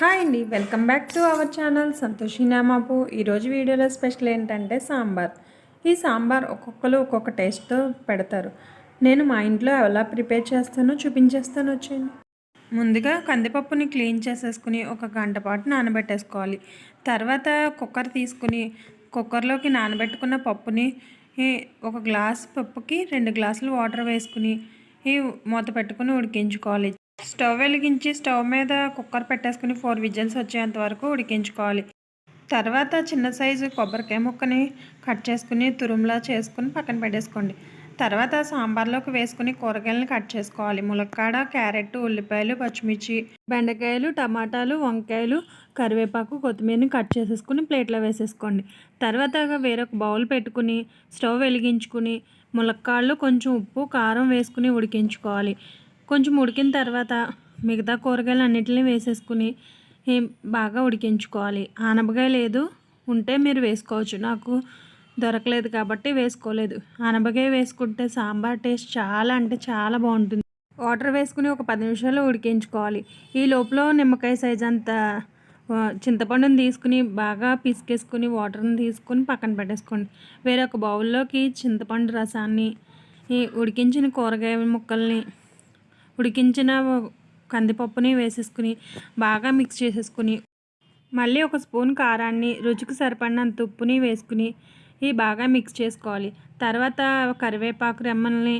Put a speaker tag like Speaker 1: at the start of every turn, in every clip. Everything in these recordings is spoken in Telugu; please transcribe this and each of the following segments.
Speaker 1: హాయ్ అండి welcome back to our channel Santoshi నామాపు. ఈరోజు వీడియోలో స్పెషల్ ఏంటంటే సాంబార్. ఈ సాంబార్ ఒక్కొక్కరు ఒక్కొక్క టేస్ట్తో పెడతారు. నేను మా ఇంట్లో ఎలా ప్రిపేర్ చేస్తానో చూపించేస్తాను వచ్చేయండి. ముందుగా కందిపప్పుని క్లీన్ చేసేసుకుని ఒక గంట పాటు నానబెట్టేసుకోవాలి. తర్వాత కుక్కర్ తీసుకుని కుక్కర్లోకి నానబెట్టుకున్న పప్పుని ఒక గ్లాస్ పప్పుకి రెండు గ్లాసులు వాటర్ వేసుకుని మూత పెట్టుకుని ఉడికించుకోవాలి. స్టవ్ వెలిగించి స్టవ్ మీద కుక్కర్ పెట్టేసుకుని ఫోర్ విజిల్స్ వచ్చేంత వరకు ఉడికించుకోవాలి. తర్వాత చిన్న సైజు కొబ్బరికాయ ముక్కని కట్ చేసుకుని తురుములా చేసుకుని పక్కన పెట్టేసుకోండి. తర్వాత సాంబార్లోకి వేసుకుని కూరగాయలను కట్ చేసుకోవాలి. ములక్కాడ క్యారెట్ ఉల్లిపాయలు పచ్చిమిర్చి బెండకాయలు టమాటాలు వంకాయలు కరివేపాకు కొత్తిమీరని కట్ చేసేసుకుని ప్లేట్లో వేసేసుకోండి. తర్వాత వేరొక బౌల్ పెట్టుకుని స్టవ్ వెలిగించుకుని ములక్కాళ్ళు కొంచెం ఉప్పు కారం వేసుకుని ఉడికించుకోవాలి. కొంచెం ఉడికిన తర్వాత మిగతా కూరగాయలు అన్నిటిని వేసేసుకుని బాగా ఉడికించుకోవాలి. ఆనపకాయ లేదు ఉంటే మీరు వేసుకోవచ్చు. నాకు దొరకలేదు కాబట్టి వేసుకోలేదు. ఆనపకాయ వేసుకుంటే సాంబార్ టేస్ట్ చాలా అంటే చాలా బాగుంటుంది. వాటర్ వేసుకుని ఒక పది నిమిషాలు ఉడికించుకోవాలి. ఈ లోపల నిమ్మకాయ సైజ్ అంత చింతపండుని తీసుకుని బాగా పిసికేసుకుని వాటర్ని తీసుకుని పక్కన పెట్టేసుకోండి. వేరే ఒక బౌల్లోకి చింతపండు రసాన్ని ఈ ఉడికించిన కూరగాయ ముక్కల్ని ఉడికించిన కందిపప్పుని వేసేసుకుని బాగా మిక్స్ చేసేసుకుని మళ్ళీ ఒక స్పూన్ కారాన్ని రుచికి సరిపడినంత ఉప్పుని వేసుకుని ఇవి బాగా మిక్స్ చేసుకోవాలి. తర్వాత కరివేపాకు రెమ్మల్ని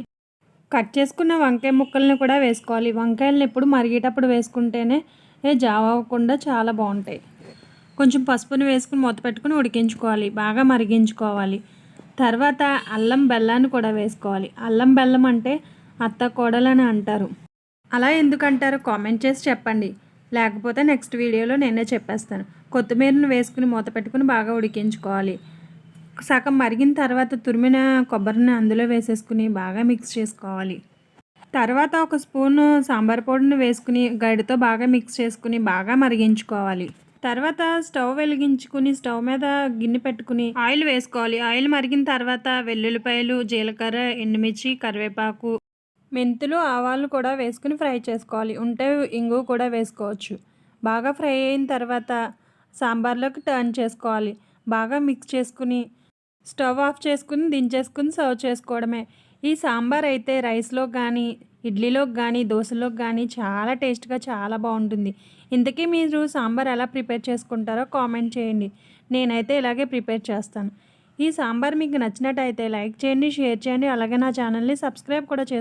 Speaker 1: కట్ చేసుకున్న వంకాయ ముక్కల్ని కూడా వేసుకోవాలి. వంకాయలను ఎప్పుడు మరిగేటప్పుడు వేసుకుంటేనే జావ అవ్వకుండా చాలా బాగుంటాయి. కొంచెం పసుపుని వేసుకుని మూత పెట్టుకుని ఉడికించుకోవాలి. బాగా మరిగించుకోవాలి. తర్వాత అల్లం బెల్లాన్ని కూడా వేసుకోవాలి. అల్లం బెల్లం అంటే అత్త కోడలని అంటారు. అలా ఎందుకంటారో కామెంట్ చేసి చెప్పండి. లేకపోతే నెక్స్ట్ వీడియోలో నేనే చెప్పేస్తాను. కొత్తిమీరను వేసుకుని మూత పెట్టుకుని బాగా ఉడికించుకోవాలి. సగం మరిగిన తర్వాత తురిమిన కొబ్బరిని అందులో వేసేసుకుని బాగా మిక్స్ చేసుకోవాలి. తర్వాత ఒక స్పూన్ సాంబార్ పొడిని వేసుకుని గడితో బాగా మిక్స్ చేసుకుని బాగా మరిగించుకోవాలి. తర్వాత స్టవ్ వెలిగించుకుని స్టవ్ మీద గిన్నె పెట్టుకుని ఆయిల్ వేసుకోవాలి. ఆయిల్ మరిగిన తర్వాత వెల్లుల్లిపాయలు జీలకర్ర ఎండుమిర్చి కరివేపాకు మెంతులు ఆవాలు కూడా వేసుకుని ఫ్రై చేసుకోవాలి. ఉంటే ఇంగు కూడా వేసుకోవచ్చు. బాగా ఫ్రై అయిన తర్వాత సాంబార్లోకి టర్న్ చేసుకోవాలి. బాగా మిక్స్ చేసుకుని స్టవ్ ఆఫ్ చేసుకుని దించేసుకుని సర్వ్ చేసుకోవడమే. ఈ సాంబార్ అయితే రైస్లో కానీ ఇడ్లీలోకి కానీ దోశలోకి కానీ చాలా టేస్ట్గా చాలా బాగుంటుంది. ఇంతకీ మీరు సాంబార్ ఎలా ప్రిపేర్ చేసుకుంటారో కామెంట్ చేయండి. నేనైతే ఇలాగే ప్రిపేర్ చేస్తాను. ఈ సాంబార్ మీకు నచ్చినట్టయితే లైక్ చేయండి షేర్ చేయండి. అలాగే నా ఛానల్ని సబ్స్క్రైబ్ కూడా